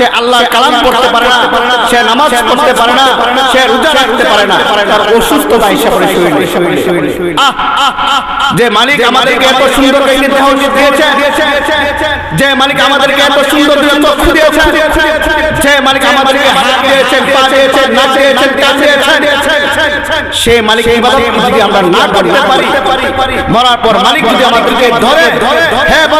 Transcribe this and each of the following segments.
সে আল্লাহ কালাম পড়তে পারে না সে নামাজ পড়তে পারে না সে রোজা রাখতে পারে না তার অসুস্থতা হিসাবে শরীরে শরীরে আহ আহ, আহ, যে মালিক আমাদেরকে এত সুন্দর দিয়েছে যে মালিক আমাদেরকে এত সুন্দর চক্ষু দিয়েছে যে মালিক আমাদেরকে হাত দিয়েছেন পা দিয়েছেন নাক দিয়েছেন কান দিয়েছেন সে মালিক ইবাদত যদি আমরা না করতে পারি মরার পর মালিক যদি আমাদেরকে ধরে হ্যাঁ বান্দা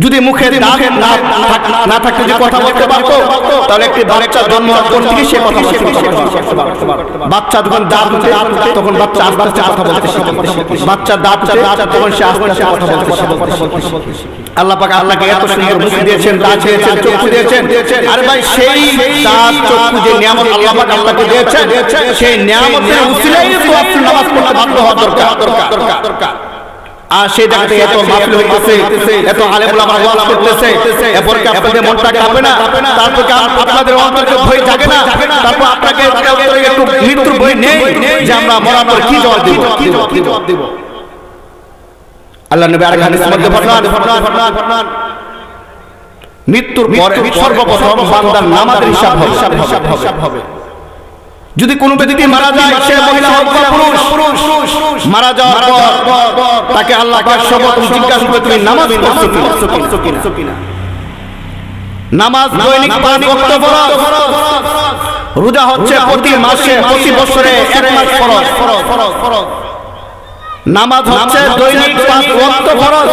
যদি মুখে না থাক- না থাকতে যদি কথা বলতে পারতো তাহলে একটি বাচ্চা জন্ম থেকে সে কথা বলতে বাচ্চা যখন দাঁত উঠে তখন বাচ্চা আস্তে আস্তে কথা বলতে বাচ্চা দাঁত উঠে তখন সে আস্তে আস্তে কথা বলতে আল্লাহ পাক আল্লাহকে এত সুন্দর মুখ দিয়েছেন দাঁত দিয়েছেন চক্ষু দিয়েছেন। আরে ভাই সেই দাঁত চক্ষু যে নিয়ামত আল্লাহ পাক আল্লাহকে দিয়েছেন সেই নিয়ামতের উসিলাই তো আপনি নামাজ পড়তে বাধ্য হওয়া দরকার। দরকার দরকার। আর সেই জায়গাতে এত মাহফিল হইতেছে এত আলেম ওয়াজ করতেছে এরপর কি আপনাদের মনটা কাঁপে না? তারপর কি আপনাদের অন্তরে ভয় জাগে না? তারপর আপনাকে একটু মৃত্যুর ভয় নেই যে আমরা মরার পর কি জবাব দিব? কি জবাব দিব? আল্লাহ নবী আরেক হাদিসের মধ্যে ফরমান ফরমান ফরমান মৃত্যুর পরে সর্বপ্রথম বান্দার নামাজের হিসাব হবে। হিসাব হবে। যদি কোনো ব্যক্তি মারা যায় সে মহিলা হোক বা পুরুষ মারা যাওয়ার পর তাকে আল্লাহ পাক সর্বপ্রথম জিজ্ঞাসা করে তুমি নামাজ পড়ছো কিনা? নামাজ দৈনিক পাঁচ ওয়াক্ত ফরজ। রোজা হচ্ছে প্রতি মাসে প্রতি বছরে এক মাস ফরজ। নামাজ হচ্ছে দৈনিক পাঁচ ওয়াক্ত ফরজ।